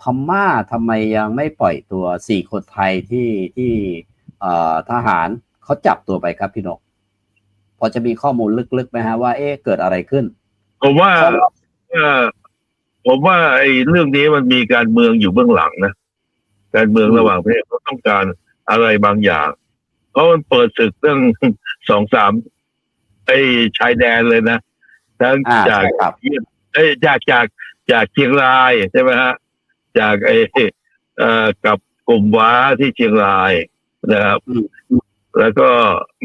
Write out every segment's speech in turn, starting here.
พม่าทำไมยังไม่ปล่อยตัวสี่คนไทยที่ที่เอ่อทหารเขาจับตัวไปครับพี่นก พอจะมีข้อมูลลึกๆไหมฮะว่าเอ๊ะเกิดอะไรขึ้น ผมว่าเอ่อผมว่าไอ้เรื่องนี้มันมีการเมืองอยู่เบื้องหลังนะการเมืองอืมระหว่างประเทศเขาต้องการอะไรบางอย่าง เพราะมันเปิดศึกเรื่องสองสามไอ้ชายแดนเลยนะทั้งอ่าจากใช่ครับเอ้ยจากจากจากเชียงรายใช่ไหมฮะ จากไอ้เอ่อกับกลุ่มว้าที่เชียงรายนะครับอืมแล้วก็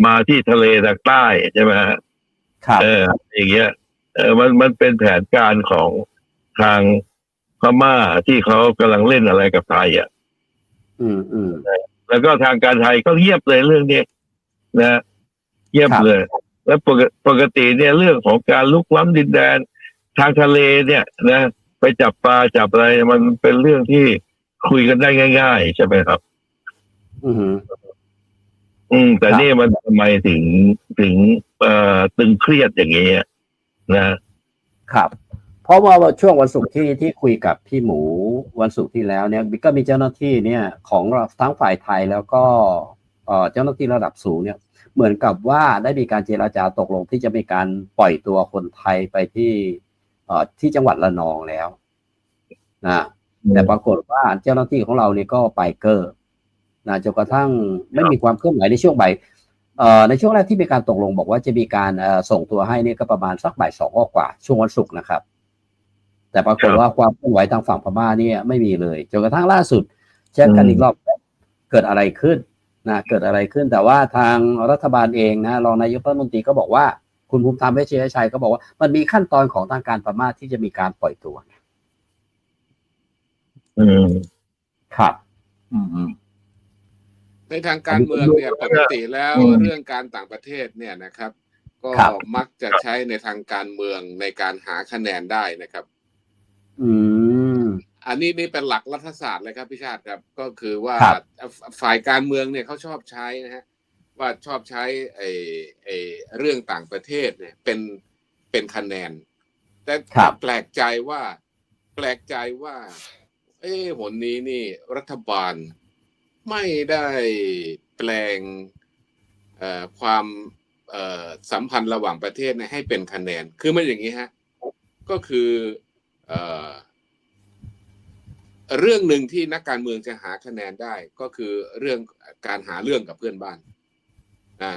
มาที่ทะเลทางใต้ใช่ไหมฮะครับเอออย่างเงี้ยเออมันมันเป็นแผนการของทางพม่าที่เขากำลังเล่นอะไรกับไทยอะ อืมอืมแล้วก็ทางการไทยก็เงียบเลยเรื่องนี้นะเงียบครับเลย แล้วปกปกติเนี่ยเรื่องของการลุกล้ำดินแดน ทางทะเลเนี่ยนะ ไปจับปลาจับอะไรมันเป็นเรื่องที่คุยกันได้ง่าย ๆ ใช่ไหมครับ อืมอืม แต่ครับนี่มันทำไมถึงถึงเอ่อตึงเครียดอย่างเงี้ยนะครับ เพราะว่าช่วงวันศุกร์ที่ที่คุยกับพี่หมูวันศุกร์ที่แล้วเนี่ยก็มีเจ้าหน้าที่เนี่ย ของทั้งฝ่ายไทยแล้วก็เอ่อเจ้าหน้าที่ระดับสูงเนี่ย เหมือนกับว่าได้มีการเจราจาตกลงที่จะมีการปล่อยตัวคนไทยไปที่เอ่อ ที่จังหวัดระนองแล้วนะแต่ปรากฏว่าเจ้าหน้าที่ของเราเนี่ยก็ไปเกอร์นะจนกระทั่งไม่มีความเคลื่อนไหวในช่วงบ่ายเอ่อในช่วงแรกที่มีการตกลงบอกว่าจะมีการเอ่อส่งตัวให้เนี่ยก็ประมาณสักบ่ายสองกว่าๆช่วงวันศุกร์นะครับ แต่ปรากฏว่าความเคลื่อนไหวทางฝั่งพม่าเนี่ยไม่มีเลยจนกระทั่งล่าสุดเช็คกันอีกรอบเกิดอะไรขึ้นนะเกิดอะไรขึ้นแต่ว่าทางรัฐบาลเองนะรองนายกรัฐมนตรีก็บอกว่า คุณภูมิธรรมเวชยชัยก็บอกว่ามันมีขั้นตอนของทางการพม่าที่จะมีการปล่อยตัวอืมครับอืมอืมในทางการเมืองเนี่ยปกติแล้วอืมเรื่องการต่างประเทศเนี่ยนะครับ ก็ครับมักจะใช้ในทางการเมืองในการหาคะแนนได้นะครับ อืมอันนี้นี่เป็นหลักรัฐศาสตร์เลยครับพี่ชาติครับ ก็คือว่าครับฝ่ายการเมืองเนี่ยเขาชอบใช้นะฮะ ว่าชอบใช้ไอ้ไอ้เรื่องต่างประเทศเนี่ยเป็นเป็นคะแนน แต่ครับแปลกใจว่า แปลกใจว่า เอ้หนนี้นี่รัฐบาลไม่ได้แปลงเอ่อความเอ่อสัมพันธ์ระหว่างประเทศเนี่ยให้เป็นคะแนน คือมันอย่างนี้ฮะ ก็คือเอ่อเรื่องหนึ่งที่นักการเมืองจะหาคะแนนได้ก็คือเรื่องการหาเรื่องกับเพื่อนบ้าน อ่า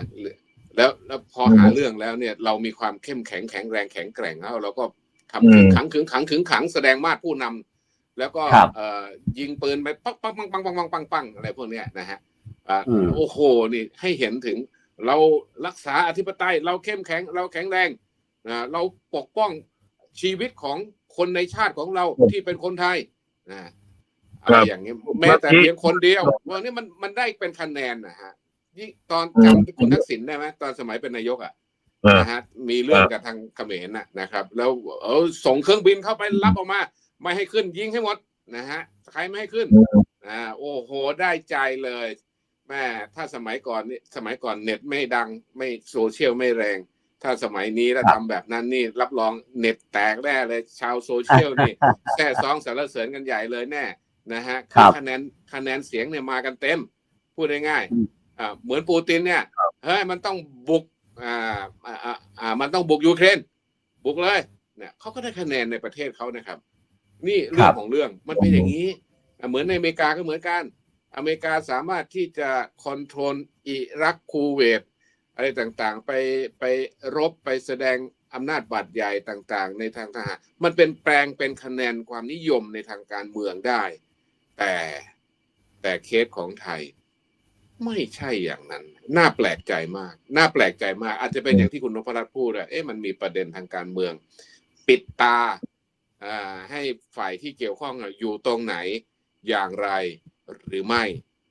แล้วแล้วพอหาเรื่องแล้วเนี่ย เรามีความเข้มแข็งแข็งแรงแข็งแกร่งแล้วเราก็ทำขึงขังขึงขังขึงขังแสดงมาตรผู้นำแล้วก็ครับเอ่อยิงปืนไปปังปังปังปังปังปังปังปังอะไรพวกเนี้ยนะฮะอ่าอืมโอ้โหนี่ให้เห็นถึงเรารักษาอธิปไตยเราเข้มแข็งเราแข็งแรงนะเราปกป้องชีวิตของคนในชาติของเราที่เป็นคนไทยนะอะไรอย่างเงี้ยแม้แต่เพียงคนเดียววันนี้มันมันได้เป็นคะแนนนะฮะ ยิ่งตอนจำคุณทักษิณได้ไหมตอนสมัยเป็นนายกอะอ่านะฮะมีเรื่องกับทางเขมรน่ะนะครับ แล้วเออส่งเครื่องบินเข้าไปรับออกมา ไม่ให้ขึ้นยิงให้หมดนะฮะใครไม่ให้ขึ้นอ่าโอ้โหได้ใจเลยแม่ถ้าสมัยก่อนนี่สมัยก่อนเน็ตไม่ดังไม่โซเชียลไม่แรง ถ้าสมัยนี้แล้วทำแบบนั้นนี่รับรองเน็ตแตกแน่เลย ชาวโซเชียลนี่แค่ซองสารเสริญกันใหญ่เลยแน่นะฮะครับคะแนนคะแนนเสียงเนี่ยมากันเต็ม พูดง่ายอืมๆอ่า เหมือนปูตินเนี่ยเฮ้ยมันต้องบุกอ่าอ่าอ่าอ่ามันต้องบุกยูเครนบุกเลยเนี่ยเขาก็ได้คะแนนในประเทศเขานะครับ นี่เรื่องของเรื่องมันเป็นอย่างนี้อะเหมือนในอเมริกาก็เหมือนกัน อเมริกาสามารถที่จะคอนโทรลอิรักคูเวตอะไรต่างๆ ไปไปรบไปแสดงอำนาจบาดใหญ่ต่างๆ ในทางทหารมันเป็นแปลงเป็นคะแนนความนิยมในทางการเมืองได้ แต่แต่เคสของไทย ไม่ใช่อย่างนั้น น่าแปลกใจมาก น่าแปลกใจมาก อาจจะเป็นอย่างที่คุณนพรัตน์พูดอะเอ๊ะมันมีประเด็นทางการเมือง ปิดตาอ่าให้ฝ่ายที่เกี่ยวข้องอะอยู่ตรงไหนอย่างไรหรือไม่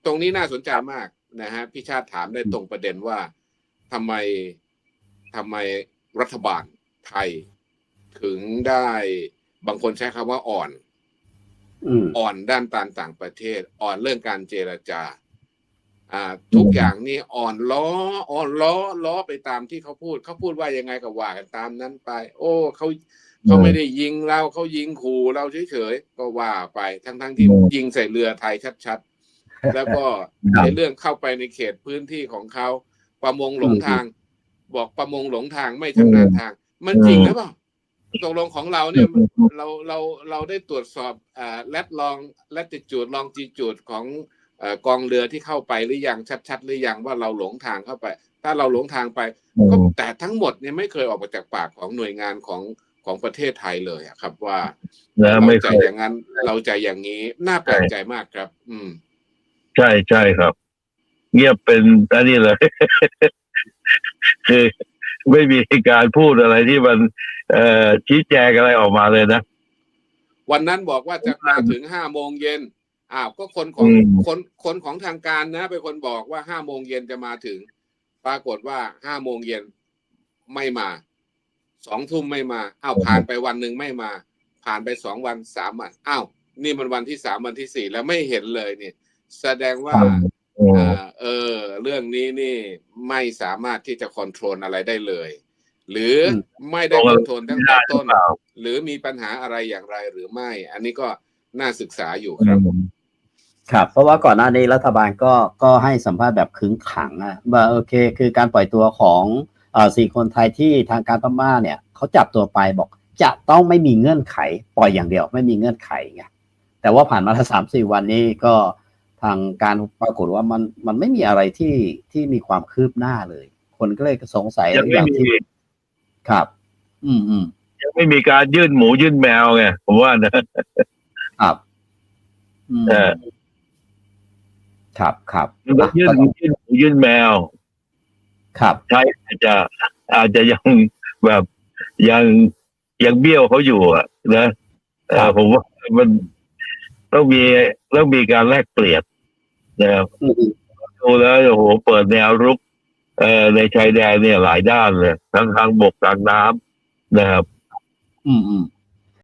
ตรงนี้น่าสนใจมากนะฮะพี่ชาติถามได้ตรงประเด็นว่าทำไมทำไมรัฐบาลไทย ถึงได้บางคนใช้คำว่าอ่อนอืมอ่อนด้านการต่างประเทศ อ่อนเรื่องการเจรจาอ่า ทุกอย่างนี่อ่อนล้ออ่อนล้อล้อไปตามที่เขาพูดเขาพูดว่ายังไงก็ว่ากันตามนั้นไป โอ้เขาเขาไม่ได้ยิงเราเขายิงขู่เราเฉยๆก็ว่าไปทั้งๆทที่อืมยิงใส่เรือไทยชัดๆ แล้วก็ครับในเรื่องเข้าไปในเขตพื้นที่ของเขาประมงหลงทาง บอกประมงหลงทางไม่ชำนาญทาง มันจริงหรือเปล่าตกลงของเราเนี่ยเราเราเราได้ตรวจสอบอ่าแลดลองแลติจูดลองจีจูดของเอ่อ กองเรือที่เข้าไปหรือยังชัด ๆ หรือยังว่าเราหลงทางเข้าไป ถ้าเราหลงทางไปอืก็มแต่ทั้งหมดเนี่ยไม่เคยออกมาจากปากของหน่วยงานของของประเทศไทยเลยอะครับ ว่านะเราไม่เคจะยอย่างนั้นเราจะอย่างนี้น่าแปลกใจมากครับ อืม ใช่ใช่ครับ เงียบเป็นอันนี้เลยคือไม่มีการพูดอะไรที่มันเอ่อชี้แจงอะไรออกมาเลยนะ วันนั้นบอกว่าจะมาถึงห้าโมงเย็น อ้าวก็คนของอืมคนคนของทางการนะเป็นคนบอกว่าห้าโมงเย็นจะมาถึง ปรากฏว่าห้าโมงเย็นไม่มาสองทุ่มไม่มาอ้าวผ่านไปวันหนึ่งไม่มา ผ่านไปสองวันสามวันอ้าวนี่มันวันที่สามวันที่สี่แล้วไม่เห็นเลยเนี่ย แสดงว่าอืมอ่าเออ เรื่องนี้นี่ไม่สามารถที่จะคอนโทรลอะไรได้เลย หรืออมไม่ได้คอนโทรลตั้งแต่ต้นเปล่าหรือมีปัญหาอะไรอย่างไรหรือไม่ อันนี้ก็น่าศึกษาอยู่อืครับม ครับ เพราะว่าก่อนหน้านี้รัฐบาลก็ก็ให้สัมภาษณ์แบบขึงขังอะว่าโอเค คือการปล่อยตัวของเอ่อสี่คนไทยที่ทางการพม่าเนี่ยเขาจับตัวไปบอกจะต้องไม่มีเงื่อนไขปล่อยอย่างเดียว ไม่มีเงื่อนไขไงแต่ว่าผ่านมาแล้วสามสี่วันนี้ก็ทางการปรากฏว่ามันมันไม่มีอะไรที่ที่มีความคืบหน้าเลย คนก็เลยสงสัยยังอไม่ย่างมีที่ครับ อืมอืมยังไม่มีการยื่นหมูยื่นแมวไงผมว่านะครับอืมเออ ครับครับมันต้องยื่นอะก็ต้องยื่นหมูยื่นแมว ครับใช่อาจจะอาจจะยังแบบยังยังเบี้ยวเขาอยู่อะนะเอครัอบผมว่ามันต้องมีต้องมีการแลกเปลี่ยนนะครับอืมอืมดูแล้วโอ้โหเปิดแนวรุกเอ่อในชายแดนเนี่ยหลายด้านเลยทั้งทางบกทางน้ำนะครับ อืมอืม